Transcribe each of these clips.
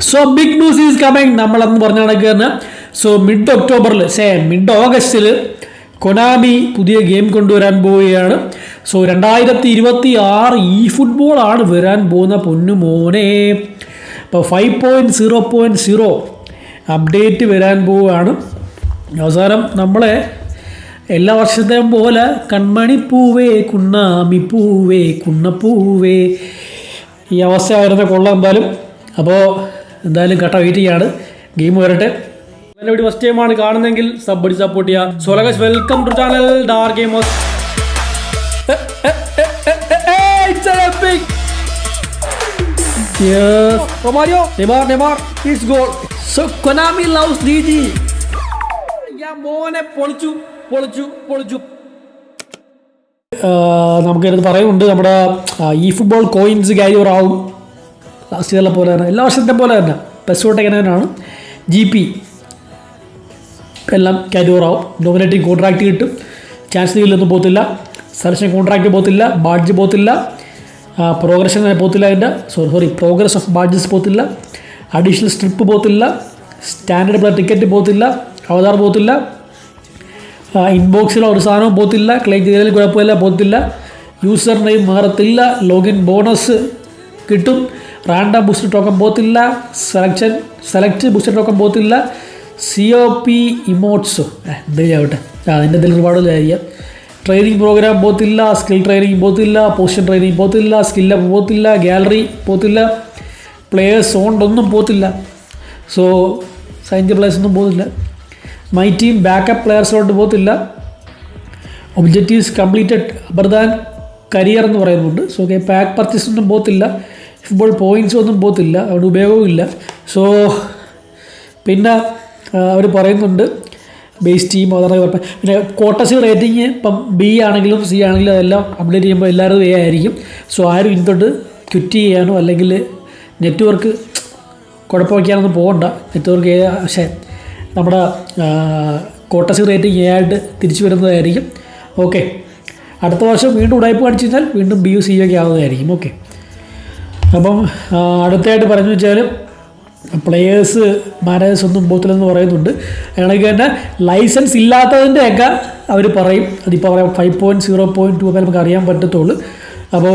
So big news is coming നമ്മളെന്ന് പറഞ്ഞ കണക്ക് തന്നെ. സോ മിഡ് ഒക്ടോബറിൽ സേ മിഡ് ഓഗസ്റ്റിൽ കൊനാമി പുതിയ ഗെയിം കൊണ്ടുവരാൻ പോവുകയാണ്. സോ രണ്ടായിരത്തി ഇരുപത്തി ആറ് ഈ ഫുട്ബോളാണ് വരാൻ പോകുന്ന പൊന്നു മോനെ. ഇപ്പോൾ five point zero point zero update വരാൻ പോവുകയാണ്. അവസാനം നമ്മളെ എല്ലാ വർഷത്തെയും പോലെ കൺമണിപ്പൂവേ കുണ്ണാമിപ്പൂവേ കുണ്ണപ്പൂവേ. ഈ അവസ്ഥ വരുന്ന കൊള്ളാം എന്തായാലും. അപ്പോൾ എന്തായാലും കട്ട വെയിറ്റ് ചെയ്യാണ് ഗെയിം വരട്ടെ. നല്ല വീഡിയോ ഫസ്റ്റ് ടൈമാണ് കാണുന്നെങ്കിൽ സബ് അടി സപ്പോർട്ട് ചെയ്യുക സോ ലഗസ് welcome to channel Dar gamers Yes. Romario, Neymar, Neymar, his goal. So Konami loves DG. ഞാൻ മോനെ പൊളിച്ചു പൊളിച്ചു പൊളിച്ചു. നമുക്കിത് പറയുന്നുണ്ട്. നമ്മുടെ ഈ ഫുട്ബോൾ കോയിൻസ് കാരിയർ ആവും. ലാസ്റ്റ് ഇയറിലെ പോലെ തന്നെ എല്ലാ വർഷത്തെ പോലെ തന്നെ. പെസോട്ട് തന്നെയാണ് ജി പി എല്ലാം കാരിയർ ആവും. നോമിനേറ്റിംഗ് കോൺട്രാക്റ്റ് കിട്ടും. ചാൻസ് ലീഗിലൊന്നും പോകത്തില്ല. സെലക്ഷൻ കോൺട്രാക്റ്റ് പോകത്തില്ല. ബാഡ്ജ് പോകത്തില്ല. പ്രോഗ്രഷൻ പോകത്തില്ല അതിന്റെ. Sorry sorry progress of badges പോകത്തില്ല. അഡീഷണൽ സ്ട്രിപ്പ് പോകത്തില്ല. സ്റ്റാൻഡേർഡ് പ്ലെയർ ടിക്കറ്റ് പോകത്തില്ല. അവതാർ പോകത്തില്ല. ഇൻബോക്സിലോ ഒരു സാധനവും പോകത്തില്ല. ക്ലെയിം ചെയ്തതിൽ കുഴപ്പമില്ല പോകത്തില്ല. യൂസർ നെയിം മാറത്തില്ല. ലോഗിൻ ബോണസ് കിട്ടും. റാൻഡം ബൂസ്റ്റർ ടോക്കൺ പോകത്തില്ല സെലക്ഷൻ സെലക്ട് ബൂസ്റ്റർ ടോക്കൺ പോകത്തില്ല സി ഒ പി ഇമോട്ട്സ് എന്തെങ്കിലും ആവട്ടെ ആ അതിന്റെ എന്തെങ്കിലും ഒരുപാട് ആയിരിക്കാം ട്രെയിനിങ് പ്രോഗ്രാം പോകത്തില്ല സ്കിൽ ട്രെയിനിങ് പോകത്തില്ല പൊസിഷൻ ട്രെയിനിങ് പോകത്തില്ല സ്കില്ല പോകത്തില്ല ഗാലറി പോകത്തില്ല പ്ലേയേഴ്സ് ഓണ്ടൊന്നും പോകത്തില്ല സോ സൈന്റെ പ്ലേയേഴ്സ് ഒന്നും പോകത്തില്ല മൈ ടീം ബാക്കപ്പ് പ്ലെയേഴ്സിലോട്ട് പോകത്തില്ല ഒബ്ജക്റ്റീവ്സ് കംപ്ലീറ്റഡ് അബർദാൻ കരിയർ എന്ന് പറയുന്നുണ്ട്. സോ ഓക്കെ പാക്ക് പർച്ചേസ് ഒന്നും പോകത്തില്ല ഫുട്ബോൾ പോയിന്റ്സ് ഒന്നും പോകത്തില്ല അവിടെ ഉപയോഗമില്ല സോ പിന്നെ അവർ പറയുന്നുണ്ട് ബേസ് ടീം അതാണ് പിന്നെ കോട്ടസി റേറ്റിംഗ് ഇപ്പം ബി ആണെങ്കിലും സി ആണെങ്കിലും അതെല്ലാം അപ്ഡേറ്റ് ചെയ്യുമ്പോൾ എല്ലാവരും എ ആയിരിക്കും. സോ ആരും ഇന്നോട്ട് ക്വിറ്റ് ചെയ്യാനോ അല്ലെങ്കിൽ നെറ്റ്വർക്ക് കുഴപ്പമൊക്കെയാണെന്ന് പോകണ്ട. നെറ്റ്വർക്ക് എ പക്ഷേ നമ്മുടെ കോട്ടസി റേറ്റിംഗ് എ ആയിട്ട് തിരിച്ചു വരുന്നതായിരിക്കും. ഓക്കെ അടുത്ത വർഷം വീണ്ടും ഉടായ്പ കാണിച്ചു കഴിഞ്ഞാൽ വീണ്ടും ബി യു സി ഒക്കെ ആവുന്നതായിരിക്കും. ഓക്കെ അപ്പം അടുത്തായിട്ട് പറഞ്ഞു വെച്ചാൽ പ്ലെയേഴ്സ് മാനേജേഴ്സ് ഒന്നും പോകത്തില്ലെന്ന് പറയുന്നുണ്ട്. അങ്ങനെയൊക്കെ തന്നെ ലൈസൻസ് ഇല്ലാത്തതിന്റെയൊക്കെ അവർ പറയും. അതിപ്പോൾ പറയാം five point zero point two ഒക്കെ നമുക്ക് അറിയാൻ പറ്റത്തുള്ളൂ. അപ്പോൾ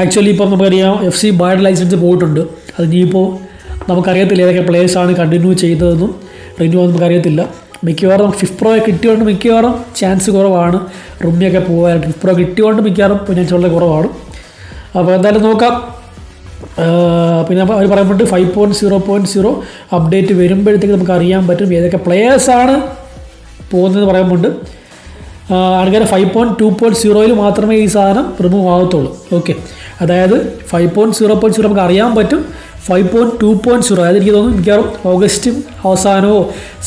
ആക്ച്വലി ഇപ്പം നമുക്കറിയാം എഫ് സി ബാഡ് ലൈസൻസ് പോയിട്ടുണ്ട്. അത് ഇനിയിപ്പോൾ നമുക്കറിയത്തില്ല ഏതൊക്കെ പ്ലേയേഴ്സാണ് കണ്ടിന്യൂ ചെയ്തതെന്നും. റിന്യൂ ആണെന്ന് നമുക്കറിയത്തില്ല. മിക്കവാറും ഫിഫ് പ്രോ കിട്ടിയോണ്ട് മിക്കവാറും ചാൻസ് കുറവാണ്. റൂമിയൊക്കെ പോകാനായിട്ട് ഫിഫ് പ്രോ കിട്ടിയോണ്ട് മിക്കവാറും ചാൻസ് വളരെ കുറവാണ്. അപ്പോൾ എന്തായാലും നോക്കാം. പിന്നെ അവർ പറയപ്പെട്ട് five point zero point zero update വരുമ്പോഴത്തേക്ക് നമുക്ക് അറിയാൻ പറ്റും ഏതൊക്കെ പ്ലെയേഴ്സാണ് പോകുന്നത് പറയുമ്പോണ്ട് ആൾക്കാർ ഫൈവ് പോയിന്റ് ടു പോയിന്റ് സീറോയിൽ മാത്രമേ ഈ സാധനം റിമൂവ് ആകത്തുള്ളൂ ഓക്കെ അതായത് five point zero point zero നമുക്ക് അറിയാൻ പറ്റും. Five point two point zero അതായത് എനിക്ക് തോന്നുന്നു മിക്കവാറും ഓഗസ്റ്റ് അവസാനമോ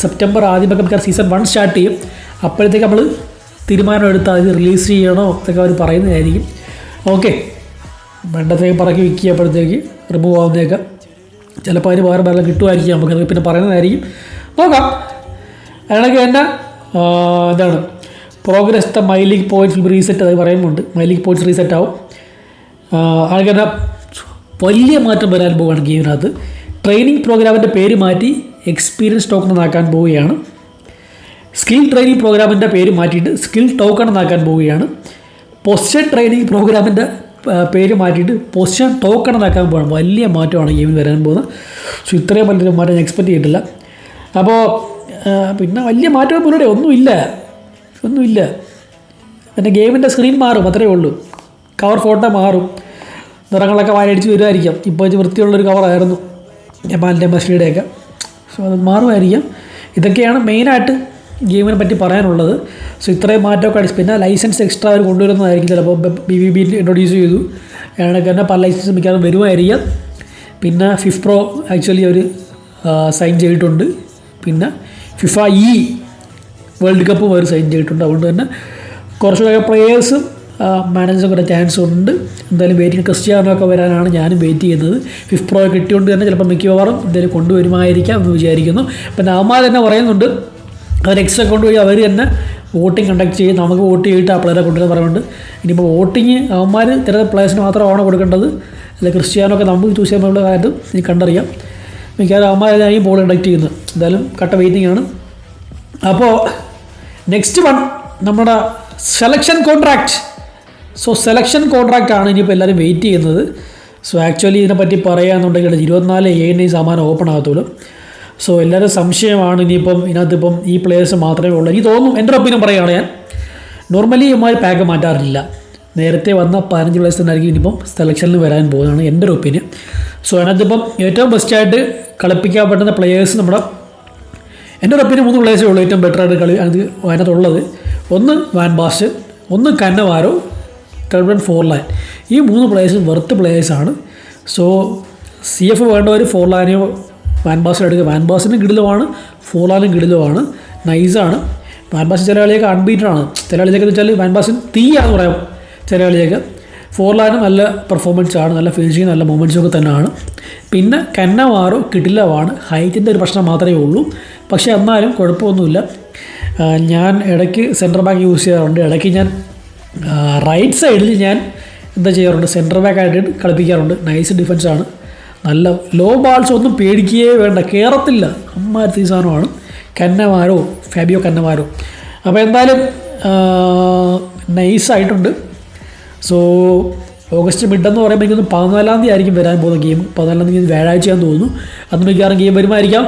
സെപ്റ്റംബർ ആദ്യമൊക്കെ മിക്കവാറും സീസൺ വൺ സ്റ്റാർട്ട് ചെയ്യും. അപ്പോഴത്തേക്ക് നമ്മൾ തീരുമാനം എടുത്താൽ അത് റിലീസ് ചെയ്യണോ എന്നൊക്കെ അവർ പറയുന്നതായിരിക്കും. ഓക്കെ വേണ്ടത്തേക്ക് പറക്കി വിൽക്കിയപ്പോഴത്തേക്ക് റിമൂവ് ആവുന്നേക്കാം ചിലപ്പോൾ അതിന് പകരം വെള്ളം കിട്ടുമായിരിക്കും. നമുക്ക് പിന്നെ പറയുന്നതായിരിക്കും. നോക്കാം. തന്നെ ആ, എന്താണ്? Progress the my league points reset അത് പറയുന്നുണ്ട്. മൈ ലീഗ് പോയിന്റ്സ് റീസെറ്റ് ആവും തന്നെ വലിയ മാറ്റം വരാൻ പോവുകയാണ് ഗെയിമിനകത്ത്. ട്രെയിനിങ് പ്രോഗ്രാമിന്റെ പേര് മാറ്റി എക്സ്പീരിയൻസ് ടോക്കൺ എന്നാക്കാൻ പോവുകയാണ്. സ്കിൽ ട്രെയിനിങ് പ്രോഗ്രാമിന്റെ പേര് മാറ്റിയിട്ട് സ്കിൽ ടോക്കൺ എന്നാക്കാൻ പോവുകയാണ്. പൊസിഷൻ ട്രെയിനിങ് പ്രോഗ്രാമിന്റെ പേര് മാറ്റിയിട്ട് പൊസിഷൻ ടോക്കൺ ആക്കാൻ പോകണം വലിയ മാറ്റമാണ് ഗെയിമിൽ വരാൻ പോകുന്നത്. സോ ഇത്രയും വലിയൊരു മാറ്റം ഞാൻ എക്സ്പെക്റ്റ് ചെയ്തിട്ടില്ല. അപ്പോൾ പിന്നെ വലിയ മാറ്റം മുന്നോട്ട് ഒന്നുമില്ല. ഒന്നുമില്ല. പിന്നെ ഗെയിമിന്റെ സ്ക്രീൻ മാറും അത്രയേ ഉള്ളൂ. കവർ ഫോട്ടോ മാറും. നിറങ്ങളൊക്കെ വായടിച്ച് വരുമായിരിക്കാം. ഇപ്പോൾ വെച്ച് വൃത്തിയുള്ളൊരു കവറായിരുന്നു ജപ്പാനിന്റെ മസ്ലിയുടെയൊക്കെ സോ അത് മാറുമായിരിക്കാം. ഇതൊക്കെയാണ് മെയിനായിട്ട് ഗെയിമിനെ പറ്റി പറയാനുള്ളത്. സോ ഇത്രയും മാറ്റമൊക്കെ അടിച്ച് പിന്നെ ലൈസൻസ് എക്സ്ട്രാ അവർ കൊണ്ടുവരുന്നതായിരിക്കും ചിലപ്പോൾ ബി വി ബി ഇൻട്രൊഡ്യൂസ് ചെയ്തു. അതിനൊക്കെ തന്നെ പല ലൈസൻസ് മിക്കവാറും വരുമായിരിക്കാം. പിന്നെ ഫിഫ് പ്രോ ആക്ച്വലി അവർ സൈൻ ചെയ്തിട്ടുണ്ട്. പിന്നെ ഫിഫ ഇ വേൾഡ് കപ്പും അവർ സൈൻ ചെയ്തിട്ടുണ്ട്. അതുകൊണ്ട് തന്നെ കുറച്ചുകൂടെ പ്ലെയേഴ്സും മാനേജർക്ക് ഒരു ചാൻസ് ഉണ്ട്. എന്തായാലും വെയിറ്റിംഗ് ക്രിസ്ത്യാനൊക്കെ വരാനാണ് ഞാനും വെയിറ്റ് ചെയ്യുന്നത്. ഫിഫ് പ്രോ കിട്ടിയോണ്ട് തന്നെ ചിലപ്പോൾ മിക്കവാറും എന്തായാലും കൊണ്ടുവരുമായിരിക്കാം എന്ന് വിചാരിക്കുന്നു. പിന്നെ അവന്മാർ തന്നെ പറയുന്നുണ്ട്. അവർ എക്സ് അക്കൗണ്ട് വഴി അവർ തന്നെ വോട്ടിംഗ് കണ്ടക്ട് ചെയ്യും നമുക്ക് വോട്ട് ചെയ്തിട്ട് ആ പ്ലെയറെ കൊണ്ടുവരാൻ പറയുന്നുണ്ട് ഇനിയിപ്പോൾ വോട്ടിങ് അവന്മാർ ചില മാത്രം മാത്രമാണ് കൊടുക്കേണ്ടത്? അല്ല ക്രിസ്ത്യാനൊക്കെ നമുക്ക് ചൂസ് ചെയ്യാനുള്ള കാര്യം എനിക്ക് കണ്ടറിയാം. മിക്കവാറും അവന്മാരായി ബോൾ കണ്ടക്ട് ചെയ്യുന്നത്. എന്തായാലും കട്ട വെയിറ്റിംഗ് ആണ്. അപ്പോൾ നെക്സ്റ്റ് വൺ നമ്മുടെ selection contract so selection contract ആണ് ഇനിയിപ്പോൾ എല്ലാവരും വെയിറ്റ് ചെയ്യുന്നത്. സോ ആക്ച്വലി ഇതിനെപ്പറ്റി പറയുകയെന്നുണ്ടെങ്കിൽ ഇരുപത്തിനാല് ഏഴിന് ഈ സമാനം ഓപ്പൺ ആകത്തുള്ളൂ. സോ എല്ലാവരും സംശയമാണ്. ഇനിയിപ്പം ഇതിനകത്തിപ്പം ഈ പ്ലേയേഴ്സ് മാത്രമേ ഉള്ളൂ. എനിക്ക് തോന്നും എന്റെ ഒപ്പീനിയൻ പറയുകയാണ് ഞാൻ. നോർമലി ഇമാർ പാക്ക് മാറ്റാറില്ല. നേരത്തെ വന്ന പതിനഞ്ച് പ്ലേയേഴ്സ് തന്നെ ആയിരിക്കും ഇനിയിപ്പം സെലക്ഷനിൽ വരാൻ പോകുന്നതാണ് എന്റെ ഒരു ഒപ്പീനിയൻ സോ അതിനകത്തിപ്പം ഏറ്റവും ബെസ്റ്റായിട്ട് കളിപ്പിക്കാൻ പറ്റുന്ന പ്ലേയേഴ്സ് നമ്മുടെ എന്റെ ഒരു ഒപ്പീനിയൻ മൂന്ന് പ്ലേയേഴ്സേ ഉള്ളൂ ഏറ്റവും ബെറ്റർ ആയിട്ട് കളി അത് അതിനകത്തുള്ളത്. ഒന്ന് Van Basten Cannavaro third one Forlan ഈ മൂന്ന് പ്ലേയേഴ്സും വെറുത്ത് പ്ലേയേഴ്സാണ് സോ സി എഫ് വേണ്ടവർ ഫോർ ലൈനെയോ വാൻ ബാസ്റ്റ് എടുക്കുക. വാൻ ബാസിനും കിടിലുമാണ് ഫോർ ലൈനും കിടിലുമാണ് നൈസാണ് വാൻ ബാസ് ചില കളിയൊക്കെ അൺബീറ്റഡാണ് ചില കളിയൊക്കെ എന്ന് വെച്ചാൽ വാൻ ബാസിന് തീയാന്ന് പറയാം. ചില കളിയൊക്കെ ഫോർലാനും നല്ല പെർഫോമൻസ് ആണ് നല്ല ഫിനിഷിങ് നല്ല മൊമെന്റ്സും ഒക്കെ തന്നെയാണ്. പിന്നെ കന്നവാറോ കിടിലവാണ് ഹൈറ്റിന്റെ ഒരു പ്രശ്നം മാത്രമേ ഉള്ളൂ. പക്ഷേ എന്നാലും കുഴപ്പമൊന്നുമില്ല. ഞാൻ ഇടയ്ക്ക് സെന്റർ ബാക്ക് യൂസ് ചെയ്യാറുണ്ട്. ഇടയ്ക്ക് ഞാൻ റൈറ്റ് സൈഡിൽ ഞാൻ എന്താ ചെയ്യാറുണ്ട്? സെന്റർ ബാക്ക് ആയിട്ട് കളിപ്പിക്കാറുണ്ട്. നൈസ് ഡിഫൻസാണ് നല്ല ലോ ബാൾസ് ഒന്നും പേടിക്കുകയേ വേണ്ട. കയറത്തില്ല അമ്മാരത്തെ സാധനമാണ് കന്നമാരോ ഫാബിയോ കന്നമാരോ അപ്പോൾ എന്തായാലും നൈസായിട്ടുണ്ട് സോ ഓഗസ്റ്റ് മിഡ് എന്ന് പറയുമ്പോൾ പതിനാലാം തീയതി ആയിരിക്കും വരാൻ പോകുന്ന ഗെയിം പതിനാലാം തീയതി വ്യാഴാഴ്ചയാണെന്ന് തോന്നുന്നു. അന്ന് മിക്കവാറും ഗെയിം വരുമായിരിക്കാം.